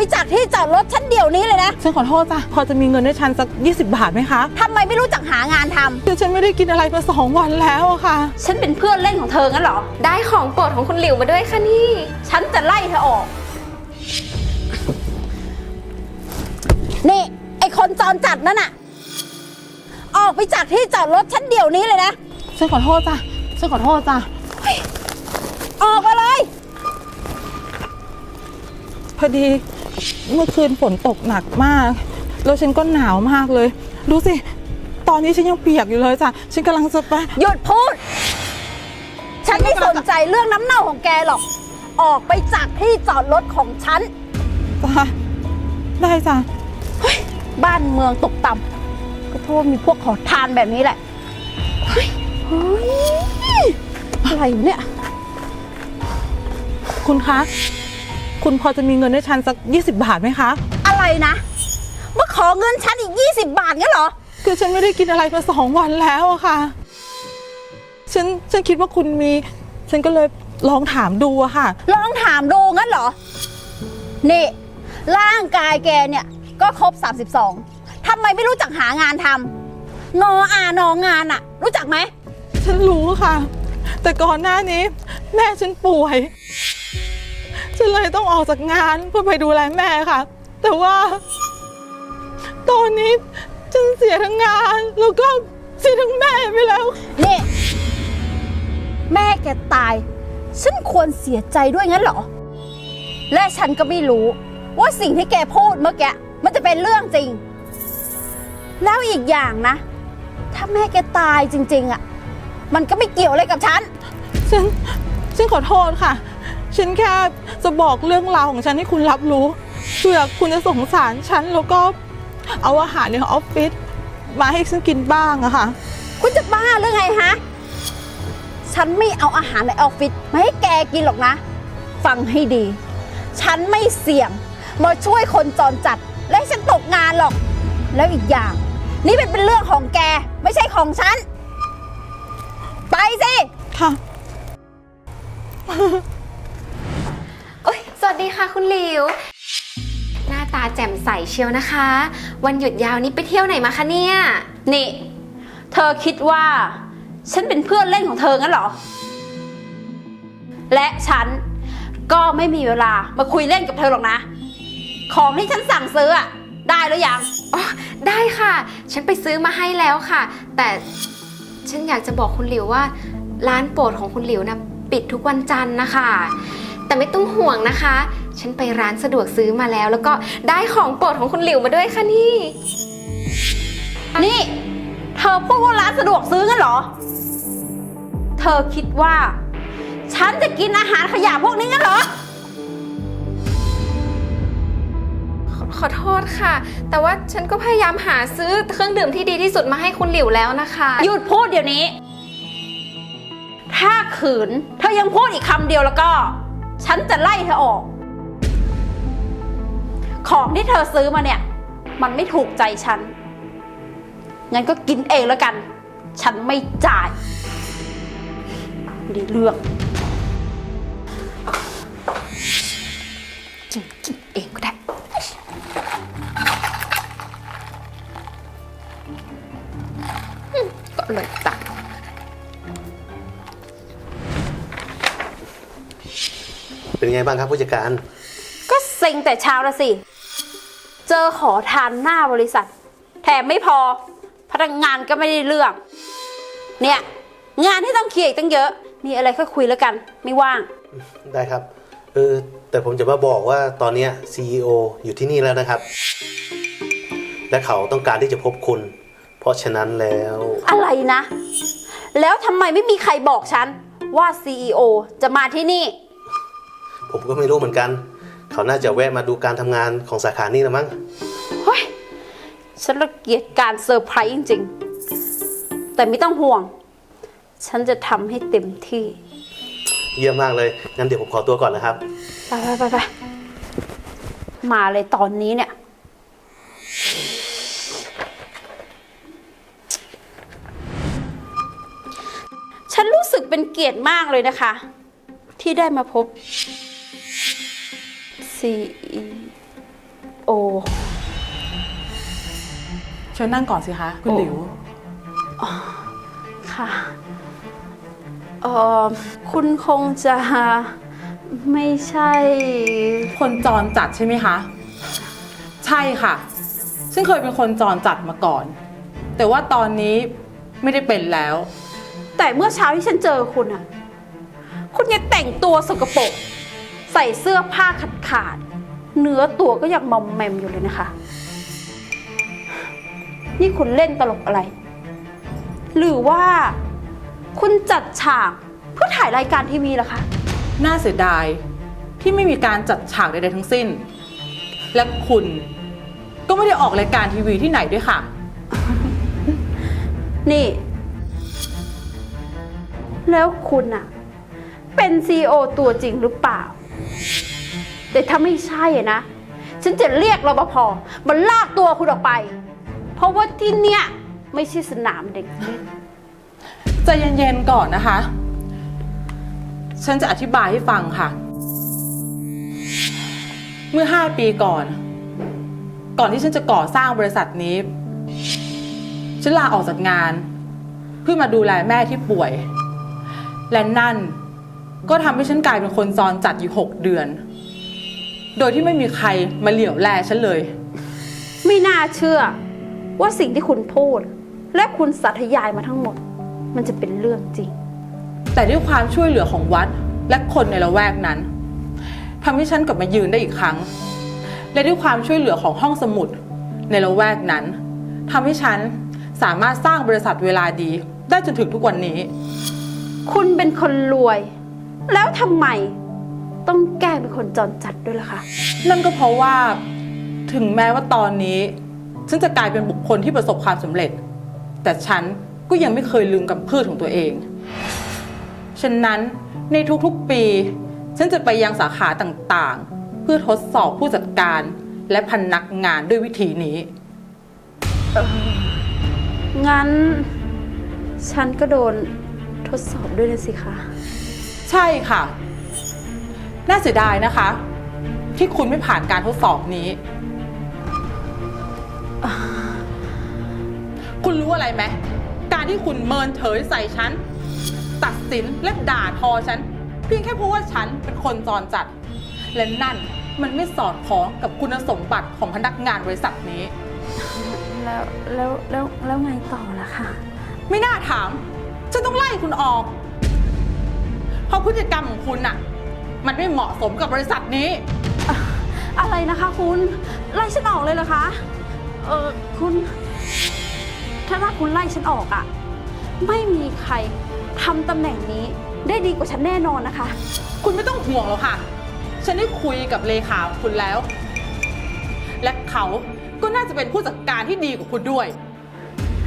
ไปจากที่จอดรถฉันเดี๋ยวนี้เลยนะ ฉันขอโทษจ้ะพอจะมีเงินให้ฉันสัก 20 บาทไหมคะทำไมไม่รู้จักหางานทำคือฉันไม่ได้กินอะไรมาสองวันแล้วอะค่ะ ฉันเป็นเพื่อนเล่นของเธองั้นเหรอ ได้ของโปรดของคุณหลิวมาด้วยค่ะนี่ ฉันจะไล่เธอออก นี่ไอคนจรจัดนั่นน่ะ ออกไปจากที่จอดรถฉันเดี๋ยวนี้เลยนะ ฉันขอโทษจ้ะฉันขอโทษจ้ะออกมาเลย พอดี เมื่อคืนฝนตกหนักมาก แล้วฉันก็หนาวมากเลย ดูสิ ตอนนี้ฉันยังเปียกอยู่เลยจ้ะ ฉันกำลังจะไป หยุดพูด ฉันไม่สนใจเรื่องน้ำเน่าของแกหรอก ออกไปจากที่จอดรถของฉัน จ้ะ ได้จ้ะบ้านเมืองตกต่ำก็โทษมีพวกขอทานแบบนี้แหละ เฮ้ยเฮ้ยอะไรเนี่ย คุณคะ คุณพอจะมีเงินให้ฉันสัก 20 บาทไหมคะ อะไรนะมาขอเงินฉันอีก 20 บาทงั้นเหรอ คือฉันไม่ได้กินอะไรมาสองวันแล้วอะค่ะ ฉันฉันคิดว่าคุณมี ฉันก็เลยลองถามดูอะค่ะ ลองถามดูงั้นเหรอ นี่ ร่างกายแกเนี่ย ก็ครบ 32ทำไมไม่รู้จักหางานทำนออานองานอะรู้จักไหม ฉันรู้ค่ะ แต่ก่อนหน้านี้ แม่ฉันป่วย ฉันเลยต้องออกจากงานเพื่อไปดูแลแม่ค่ะ แต่ว่า ตอนนี้ฉันเสียทั้งงาน แล้วก็เสียทั้งแม่ไปแล้ว นี่ แม่แกตาย ฉันควรเสียใจด้วยงั้นเหรอ และฉันก็ไม่รู้ ว่าสิ่งที่แกพูดเมื่อกี้มันจะเป็นเรื่องจริง แล้วอีกอย่างนะ ถ้าแม่แกตายจริง ๆอะมันก็ไม่เกี่ยวอะไรกับฉัน ฉัน ฉันขอโทษค่ะ ฉันแค่จะบอกเรื่องราวของฉันให้คุณรับรู้เพื่อคุณจะสงสารฉันแล้วก็เอาอาหารในออฟฟิศมาให้ฉันกินบ้างอะค่ะ คุณจะบ้าหรือไงฮะ ฉันไม่เอาอาหารในออฟฟิศมาให้แกกินหรอกนะ ฟังให้ดี ฉันไม่เสี่ยง มาช่วยคนจรจัด และให้ฉันตกงานหรอก แล้วอีกอย่าง นี่เป็นเป็นเรื่องของแก ไม่ใช่ของฉัน ไปสิ ค่ะโอ้ยสวัส ดีค่ะคุณหลิว หน้าตาแจ่มใสเชียวนะคะ วันหยุดยาวนี้ไปเที่ยวไหนมาคะเนี่ย นี่ เธอคิดว่า ฉันเป็นเพื่อนเล่นของเธองั้นเหรอ และฉันก็ไม่มีเวลามาคุยเล่นกับเธอหรอกนะ ของที่ฉันสั่งซื้ออะได้หรือยังอ๋อได้ค่ะ ฉันไปซื้อมาให้แล้วค่ะ แต่ฉันอยากจะบอกคุณหลิวว่า ร้านโปรดของคุณหลิวนะปิดทุกวันจันทร์นะคะ แต่ไม่ต้องห่วงนะคะ ฉันไปร้านสะดวกซื้อมาแล้ว แล้วก็ได้ของโปรดของคุณหลิวมาด้วยค่ะนี่ นี่ เธอพูดว่าร้านสะดวกซื้องั้นเหรอ เธอคิดว่า ฉันจะกินอาหารขยะพวกนี้งั้นเหรอ ขอขอโทษค่ะ แต่ว่าฉันก็พยายามหาซื้อเครื่องดื่มที่ดีที่สุดมาให้คุณหลิวแล้วนะคะ หยุดพูดเดี๋ยวนี้ ถ้าขืน เธอยังพูดอีกคำเดียวแล้วก็ ฉันจะไล่เธอออก ของที่เธอซื้อมาเนี่ย มันไม่ถูกใจฉัน งั้นก็กินเองแล้วกัน ฉันไม่จ่ายดีเรื่อง ไงบ้างครับผู้จัดการ ก็เซ็งแต่เช้าละสิ เจอขอทานหน้าบริษัท แถมไม่พอ พนักงานก็ไม่ได้เรื่อง เนี่ย งานที่ต้องเคลียร์อีกตั้งเยอะ มีอะไรค่อยคุยแล้วกัน ไม่ว่าง ได้ครับ เออ แต่ผมจะมาบอกว่าตอนเนี้ย CEO อยู่ที่นี่แล้วนะครับ และเขาต้องการที่จะพบคุณ เพราะฉะนั้นแล้ว อะไรนะ แล้วทำไมไม่มีใครบอกฉันว่า CEO จะมาที่นี่ ผมก็ไม่รู้เหมือนกัน เขาน่าจะแวะมาดูการทำงานของสาขานี้ละมั้ง เฮ้ย ฉันระเกียจการเซอร์ไพรส์จริง ๆ แต่ไม่ต้องห่วง ฉันจะทำให้เต็มที่ เยี่ยมมากเลย งั้นเดี๋ยวผมขอตัวก่อนนะครับ ไปไปไปไปมาเลยตอนนี้เนี่ย ฉันรู้สึกเป็นเกียรติมากเลยนะคะ ที่ได้มาพบ CEO โอเชิญนั่งก่อนสิคะ คุณหลิว ค่ะเออคุณคงจะไม่ใช่ คนจรจัดใช่ไหมคะ ใช่ค่ะฉันเคยเป็นคนจรจัดมาก่อน แต่ว่าตอนนี้ไม่ได้เป็นแล้ว แต่เมื่อเช้าที่ฉันเจอคุณอะคุณยังแต่งตัวสกปรก ใส่เสื้อผ้าขาดขาดๆเนื้อตัวก็ยังมอมแมมอยู่เลยนะคะ นี่คุณเล่นตลกอะไร หรือว่าคุณจัดฉากเพื่อถ่ายรายการทีวีเหรอคะ น่าเสียดายที่ไม่มีการจัดฉากใดๆทั้งสิ้น และคุณก็ไม่ได้ออกรายการทีวีที่ไหนด้วยค่ะ นี่ แล้วคุณอะเป็นซีอตัวจริงหรือเปล่า แต่ถ้าไม่ใช่อะนะ ฉันจะเรียกรปภมาลากตัวคุณออกไป เพราะว่าที่เนี้ยไม่ใช่สนามเด็กเล่น ใจเย็นๆก่อนนะคะ ฉันจะอธิบายให้ฟังค่ะ เมื่อ 5 ปีก่อน ก่อนที่ฉันจะก่อสร้างบริษัทนี้ ฉันลาออกจากงาน เพื่อมาดูแลแม่ที่ป่วย และนั่น ก็ทำให้ฉันกลายเป็นคนจรจัดอยู่6เดือน โดยที่ไม่มีใครมาเหลียวแลฉันเลย ไม่น่าเชื่อ ว่าสิ่งที่คุณพูด และคุณสาธยายมาทั้งหมด มันจะเป็นเรื่องจริง แต่ด้วยความช่วยเหลือของวัดและคนในละแวกนั้นทำให้ฉันกลับมายืนได้อีกครั้ง และด้วยความช่วยเหลือของห้องสมุด ในละแวกนั้นทำให้ฉันสามารถสร้างบริษัทเวลาดีได้จนถึงทุกวันนี้ คุณเป็นคนรวย แล้วทำไมต้องแกล้งเป็นคนจรจัดด้วยล่ะคะ นั่นก็เพราะว่าถึงแม้ว่าตอนนี้ ฉันจะกลายเป็นบุคคลที่ประสบความสำเร็จ แต่ฉันก็ยังไม่เคยลืมกำพืชของตัวเองฉะนั้นในทุกๆปี ฉันจะไปยังสาขาต่างๆ เพื่อทดสอบผู้จัดการและพนักงานด้วยวิธีนี้ งั้น ฉันก็โดนทดสอบด้วยนะสิคะ ใช่ค่ะ น่าเสียดายนะคะ ที่คุณไม่ผ่านการทดสอบนี้ คุณรู้อะไรไหม การที่คุณเมินเฉยใส่ฉัน ตัดสินและด่าทอฉัน เพียงแค่เพราะว่าฉันเป็นคนจรจัด และนั่นมันไม่สอดคล้องกับคุณสมบัติของพนักงานบริษัทนี้ แล้วแล้วแล้วแล้วไงต่อล่ะคะ ไม่น่าถาม ฉันต้องไล่คุณออก เพราะพฤติกรรมของคุณน่ะ มันไม่เหมาะสมกับบริษัทนี้ อะไรนะคะคุณไล่ฉันออกเลยเหรอคะเออคุณถ้าถ้าคุณไล่ฉันออกอะ่ะไม่มีใครทำตำแหน่งนี้ได้ดีกว่าฉันแน่นอนนะคะ คุณไม่ต้องห่วงหรอกค่ะ ฉันได้คุยกับเลขาของคุณแล้ว และเขาก็น่าจะเป็นผู้จัดการที่ดีกว่าคุณด้วย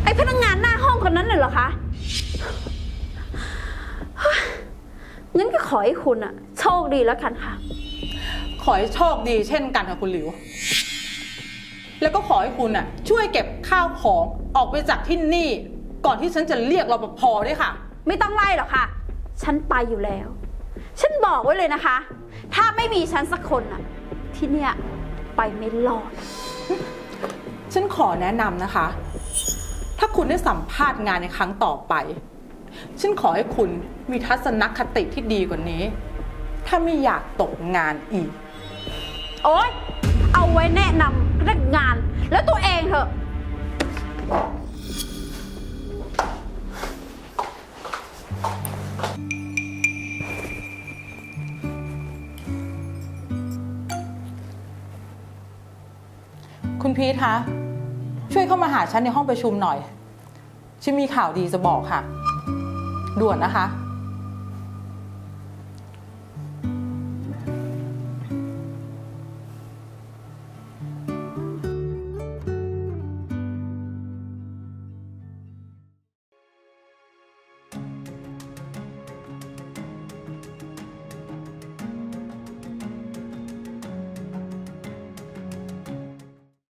ไอพนักงานหน้าห้องคนนั้นเลยเหรอคะ งั้นก็ขอให้คุณอะโชคดีแล้วกันค่ะ ขอให้โชคดีเช่นกันค่ะคุณหลิว แล้วก็ขอให้คุณน่ะ ช่วยเก็บข้าวของออกไปจากที่นี่ ก่อนที่ฉันจะเรียกรปภด้วยค่ะ ไม่ต้องไล่หรอกค่ะ ฉันไปอยู่แล้ว ฉันบอกไว้เลยนะคะ ถ้าไม่มีฉันสักคนอะที่เนี่ยไปไม่รอด ฉันขอแนะนำนะคะ ถ้าคุณได้สัมภาษณ์งานในครั้งต่อไป ฉันขอให้คุณมีทัศนคติที่ดีกว่านี้ ถ้าไม่อยากตกงานอีก โอ๊ย เอาไว้แนะนำพนักงาน แล้วตัวเองเถอะ คุณพีทคะช่วยเข้ามาหาฉันในห้องประชุมหน่อย ฉันมีข่าวดีจะบอกค่ะ ด่วนนะคะ